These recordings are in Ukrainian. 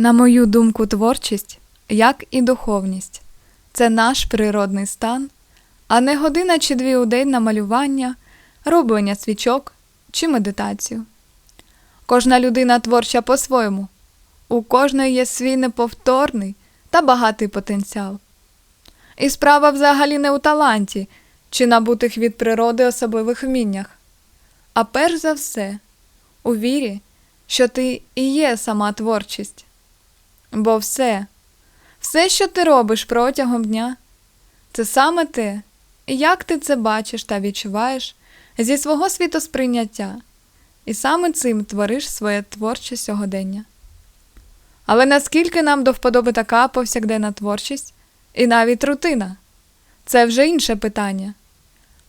На мою думку, творчість, як і духовність, це наш природний стан, а не година чи дві у день на малювання, роблення свічок чи медитацію. Кожна людина творча по-своєму, у кожної є свій неповторний та багатий потенціал. І справа взагалі не у таланті чи набутих від природи особливих вміннях, а перш за все у вірі, що ти і є сама творчість. Бо все, все, що ти робиш протягом дня, це саме те, як ти це бачиш та відчуваєш зі свого світосприйняття, і саме цим твориш своє творче сьогодення. Але наскільки нам до вподоби така повсякденна творчість і навіть рутина? Це вже інше питання.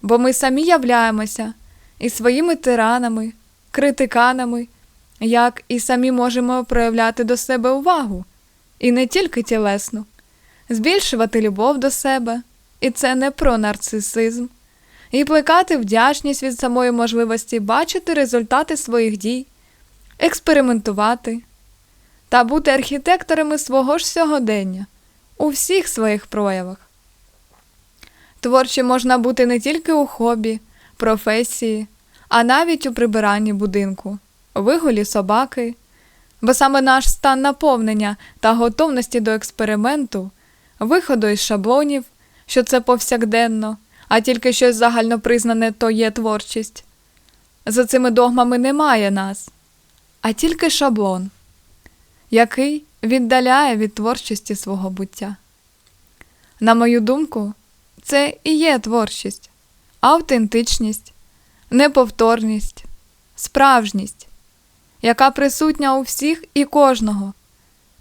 Бо ми самі являємося і своїми тиранами, критиканами, як і самі можемо проявляти до себе увагу, і не тільки тілесну, збільшувати любов до себе, і це не про нарцисизм, і плекати вдячність від самої можливості бачити результати своїх дій, експериментувати. Та бути архітекторами свого ж сьогодення. У всіх своїх проявах. Творчі можна бути не тільки у хобі, професії, а навіть у прибиранні будинку, вигулі собаки, бо саме наш стан наповнення та готовності до експерименту, виходу із шаблонів, що це повсякденно, а тільки щось загальнопризнане то є творчість. За цими догмами немає нас, а тільки шаблон, який віддаляє від творчості свого буття. На мою думку, це і є творчість, автентичність, неповторність, справжність, яка присутня у всіх і кожного,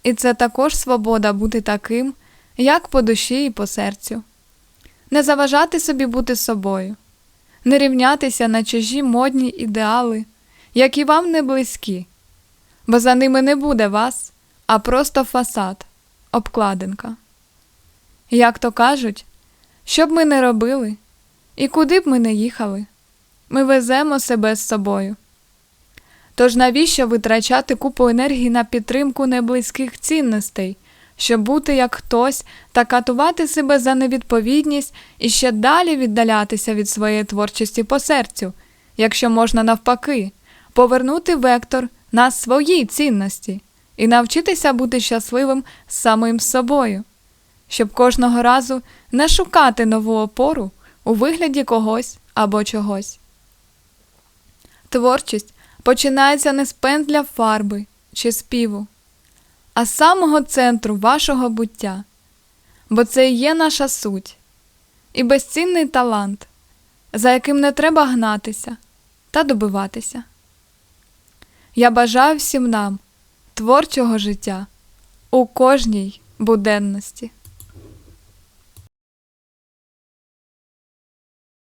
і це також свобода бути таким, як по душі і по серцю, не заважати собі бути собою, не рівнятися на чужі модні ідеали, які вам не близькі, бо за ними не буде вас, а просто фасад, обкладинка. Як то кажуть, що б ми не робили, і куди б ми не їхали, ми веземо себе з собою. Тож навіщо витрачати купу енергії на підтримку неблизьких цінностей, щоб бути як хтось та катувати себе за невідповідність і ще далі віддалятися від своєї творчості по серцю, якщо можна навпаки, повернути вектор на свої цінності і навчитися бути щасливим самим собою щоб кожного разу не шукати нову опору у вигляді когось або чогось. Творчість починається не з пензля фарби чи співу, а з самого центру вашого буття, бо це і є наша суть і безцінний талант, за яким не треба гнатися та добиватися. Я бажаю всім нам творчого життя у кожній буденності.